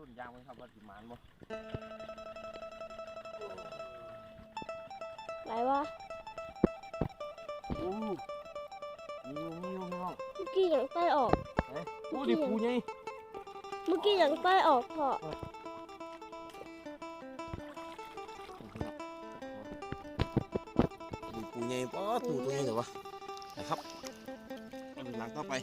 รุ่นยางไว้ครับว่าสิมานบ่ไรวะโอ้มีอยู่มีอยู่พี่น้องเมื่อกี้ยังใต้ออกโอ้ดิปูใหญ่เมื่อกี้ยังใต้ออกพอดิปูใหญ่ป้อถูตัวใหญ่เดี๋ยววะนะครับเอาหลังต่อไป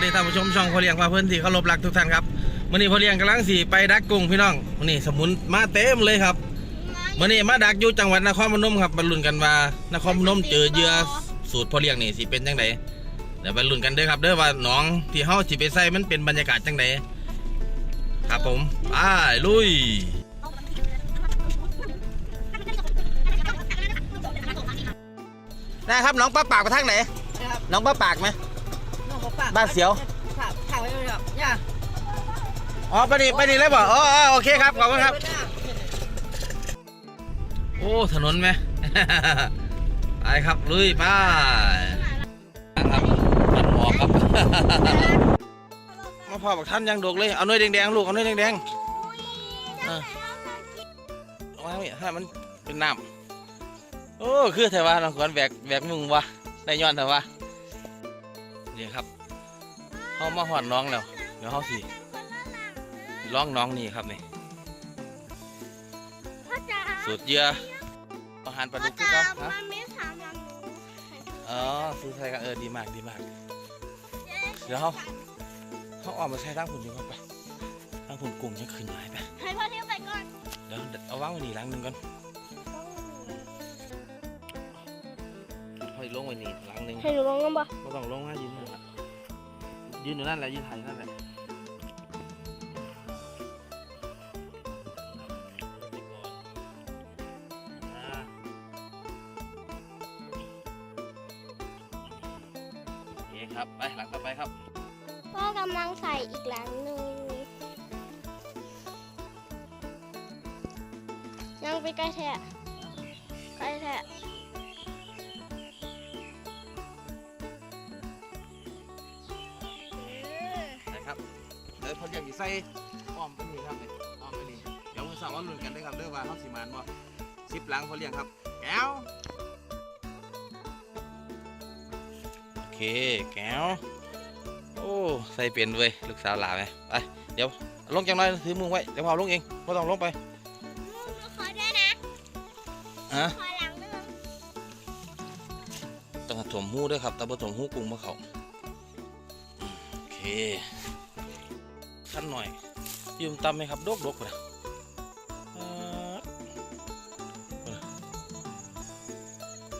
วัสดีท่านผู้ชมช่องพอเลี้ยงพาเพื่อนที่เคารพรักทุกท่านครับมื่อนี้พอเลี้ยงกำลังสีไปดักกุ้งพี่น้องมื่อนี้สมุนมาเต็มเลยครับมื่อนี้มาดักอยู่จังหวัดนครพนมครับบรรลุนกันว่านครพนมเจอเหยื่อสูตรพอเลี้ยงนี่สิเป็นจังไดเดี๋ยวบรรลุนกันเด้อครับเด้อว่าหนองที่เฮาสิไปใส่มันเป็นบรรยากาศจังไดครับผมไปลุยนะครับน้องป้าปากไปทางไหนครับน้องป้าปากไหม บ้านเสียวค่ะถ่ายไว้เลยครับเนี่ยอ๋อไปนี่ไปนี่เลยบ่อ๋ออ๋อโอเคครับขอบคุณครับ โอ้ถนนไหม ไปครับลุยไปครับมันหมอกครับ มาพอบอกท่านยังดกเลย เอาหน่วยแดงๆลูก เอาหน่วยแดงๆเออเอาไว้ให้มันเป็นน้ำโอ้ คือแต่ว่าน้องขวัญแบกแบกมึงวะได้ย้อนแต่ว่านี่ครับ เขามาหอดน้องแล้วเดี๋ยวเขาสิร้องน้องนี่ครับนี่พ่อจ๋าสูตรเหยื่ออาหารปลาพ่อดุกที่จ๋าเขาฮะมันไม่ถามหลังหนูอ๋อซื้อใส่กันเออดีมากดีมาก เดี๋ยวเขาเขาออกมาใช้ทั้งผุนดีกว่าไปทั้งผุนกุ้งยังขึ้นหลายไปให้พ่อเที่ยวไปก่อนเดี๋ยวเอาวางไว้นี่หลังหนึ่งก่อนค่อยลงไว้นี่หลังหนึ่งให้หนูลองน้ำบ่ไม่ต้องลงนะยืนนั่นแหละ ยืนอยู่นั่นแหละยืนถ่ายอยู่นั่นแหละโอเคครับ ไปหลังต่อไปครับพ่อกำลังใส่อีกหลังหนึ่งยังไปใกล้แท้ใกล้แท้นะ ใส่อ้อมไปนี่ครับนี่อ้อมไปนี่เดี๋ยวมือสาวว่าลุ้นกันได้อครับเด้อว่าเขาสิมานบ่สิบหลังพอเลี้ยงครับแก้วโอเคแก้วโอ้ใส่เป็นเว้ยลูกสาวหลาไหมไปเดี๋ยวลงจังหน่อยถือมือไว้เดี๋ยวพอลงเองไม่ต้องลงไปขอได้นะฮะขอหลังหนึ่งต้องถ่วมหูด้วยครับแต่บ่ถ่วมหูกุ้งมาเขาโอเค ขันหน่อยยืมตำไหมครับดกดกเลยเอ่อ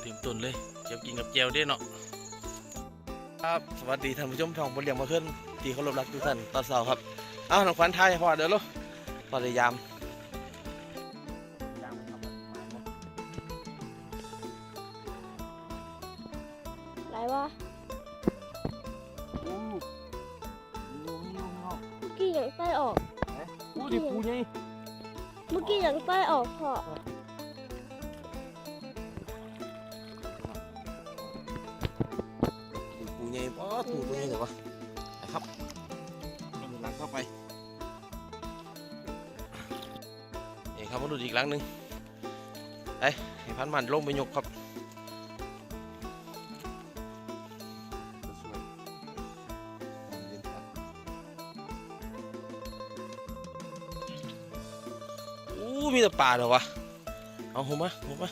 เตรียมต้นเลยเก็บกินกับแจวได้เนาะครับสวัสดีท่านผู้ชมทองบนเรียมมาขึ้นที่เคารพรักทุกท่านตอนเสาร์ครับ เอ้าน้องขวัญไทยพอเดี๋ยวลูกพยายาม ยังใต้ออกอู้ดิปูใหญ่เมื่อกี้ยังใต้ออกพอปูใหญ่ป้อถูตัวใหญ่เดี๋ยววะนะครับเอาหลังเข้าไปนี่ครับมาดูอีกหลังหนึ่งไปให้พันมันลงไปยกครับ มีแต่ปลาเหรอวะ เอาหุมาหุมา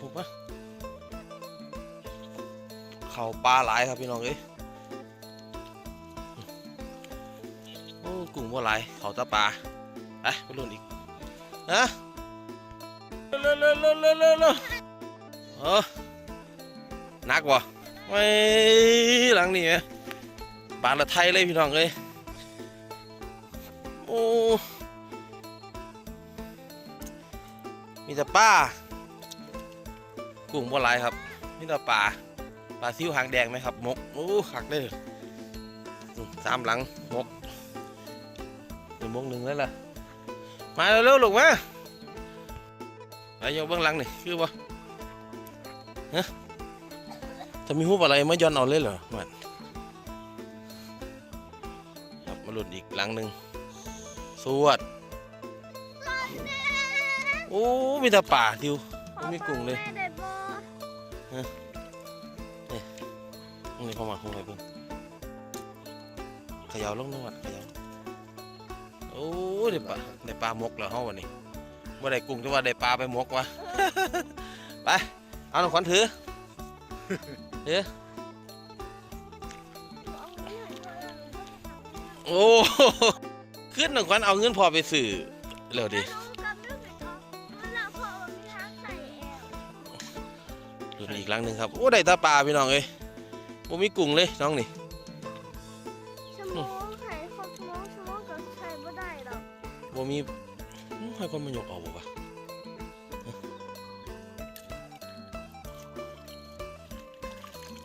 หุมาเข่าปลาหลายครับพี่น้องเอ้ยโอ้กุ้งว่าหลายเข่าตาปลาไปไปลุ้นอีกฮะเร็วเร็วเร็วเร็วเร็วเออนักวะไม่หลังนี่ไหมปลาละไทยเลยพี่น้องเอ้ยโอ้ มีแต่ปลากุ้งว่าหลายครับมีแต่ปลาปลาซิวหางแดงไหมครับมกโอ้ขักเลยสามหลังมกหนึ่งมกหนึ่งแล้วล่ะมาเร็วๆลูกมาไปยกเบื้องหลังหนี่คือบ่ฮะจะมีหูอะไรไม่ย้อนเอาเลยเหรอมันหลุดอีกหลังหนึ่งสวด อ้มีแต่ป่าทิวไม่มีกุ้งเลยแม่ได้บ่นี่พอมาคงไปเพิ่งเขย่าลงนวดเขย่าโอ้ได้ปลาได้ปลาหมกแล้วเฮาวันนี้บ่ได้กุ้งแต่ว่าได้ปลาไปหมกวะไปเอาหนองขวัญถือถือเอาเงินให้หน่อยโอ้ขึ้นหนองขวัญเอาเงินพอไปสื่อเร็วดิ อีกหลังหนึ่งครับโอ้ได้แตาปลาพี่น้องเอ้ยบ่มีกุ้งเลยน้องนี่ชั่วโมงไข่ครบชั่วโมงชั่วโมงก็ใช้บ่ได้หรอกบ่มีอื้อให้คนมายกเอาบ่วะ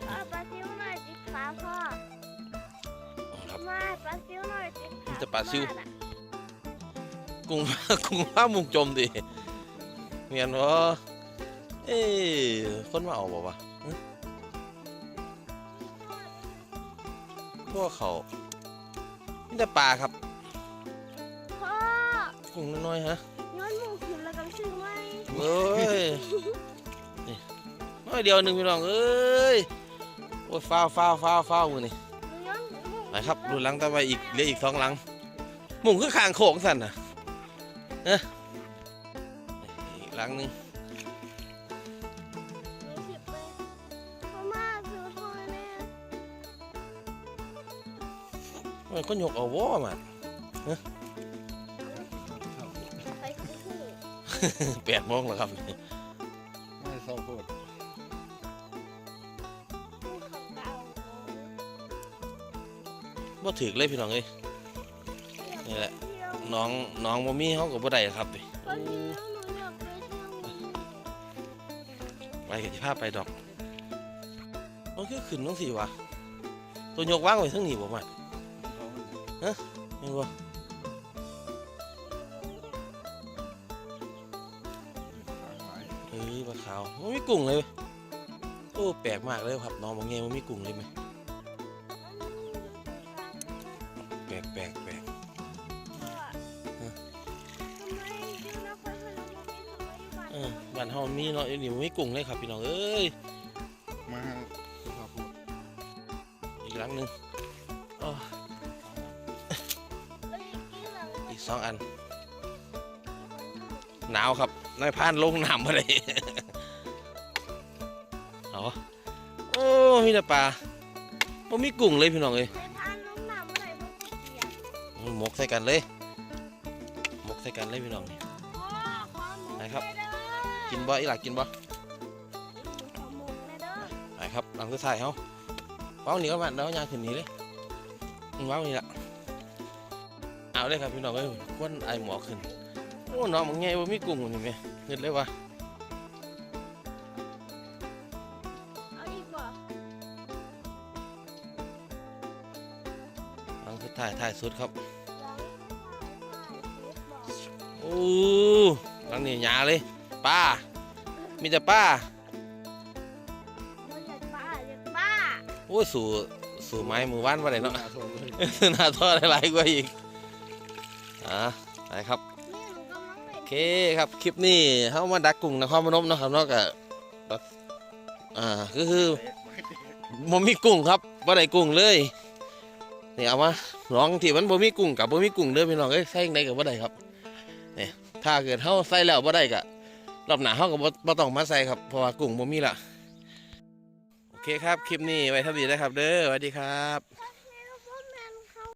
พ่อปลาซิวหน่อยติดขาพ่อเอาครับมาปลาซิวหน่อยติดขาจะปลาซิวมน่ะกุ้งกุ้งผ้ามุงจมดิเมียนวะ เอ้ยคนมาเอาบ่วะหึพวกเขามีแต่ปลาครับพ่อกุ้งน้อยๆฮะย้อนหมูขิมแล้วก็ซื้อไหมเอ้ยนี่น้อยเดียวหนึ่งพี่น้องเอ้ยโอ้ยฟ้าวฟ้าวฟ้าวฟ้าวมือนี่หนูย้อนหมูไปครับดูหลังต่อไปอีกเหลืออีกสองหลังหมุงคือคางโขงสั่นนะเอ้ยอีกหลังหนึง มันก็ยกเอาวอมันไปซื้อแปดโมงแล้วครับไม่เศร้าโคตรผู้ขับเก่าบ่ถึกเลยพี่น้องเอ้ย นี่แหละน้องน้องบ่มีเขาก็บ่ได้ครับดิก็เที่ยวหนูอยากไปเที่ยวหมูไปกับที่พาไปดอกมันคือขึ้นต้องสิวะตัวยกวางไว้ทั้งนี้บ่มั นเห็นบ่เฮ้ยปลาขาวมันมีกุ้งเลยเว้ยโอ้แปลกมากเลยครับน้องบางเงี้ยมันมีกุ้งเลยไหมแปลกแปลกแปลกเออบ้านเฮามีเนาะอยู่นี่มันมีกุ้งเลยครับพี่น้องเอ้ยมาสุภาพบุรุษอีกหลังหนึง สองอัน หนาวครับนายพรานลงน้ำมาเลยเอาโอ้มีแต่ปลาบ่มีกุ้งเลยพี่น้องเอ้ยหมกใส่กันเลยหมกใส่กันเลยพี่น้องนี่กินบ่อีหลักกินบ่ไปครับหลังสุดท้ายเฮาว้าวนี่ก็มาเดี๋ยวยางขึ้นนี้เลยอืมว้าวนี่ละ เอาเลยครับพี่น้องเอ้ยควนไอหมอกขึ้นโอ้น้องมันไงว่ามีกุ้งนี่แม่เงินเลยวะหลังสุดท้ายท้ายสุดครับโอ้หลังนี้หยาเลยป้า มีแต่ป้าโอ้ยสู่สู่ไม้มือว่านว่าไหนเนาะ หน้าโซนเลยหน้าท่อหลายๆกว่าอีก อ่าไปครับโอเคครับคลิปนี้เขามาดักกุ้งนครพนมเนาะครับเนอกจากอ่าก็คือบ่มีกุ้งครับบ่ได้กุ้งเลยนี่เอามาลองที่มันบ่มีกุ้งกับบ่มีกุ้งเด้อพี่น้องเอ้ยใส่จั่งใดกับบ่ได้ครับนี่ถ้าเกิดเฮาใส่แล้วบ่ได้ก็รอบหน้าเฮาก็บ่บ่ต้องมาใส่ครับเพราะว่ากุ้งบ่มีละโอเคครับ คลิปนี้ไว้เท่านี้นะครับ เด้อสวัสดีครับ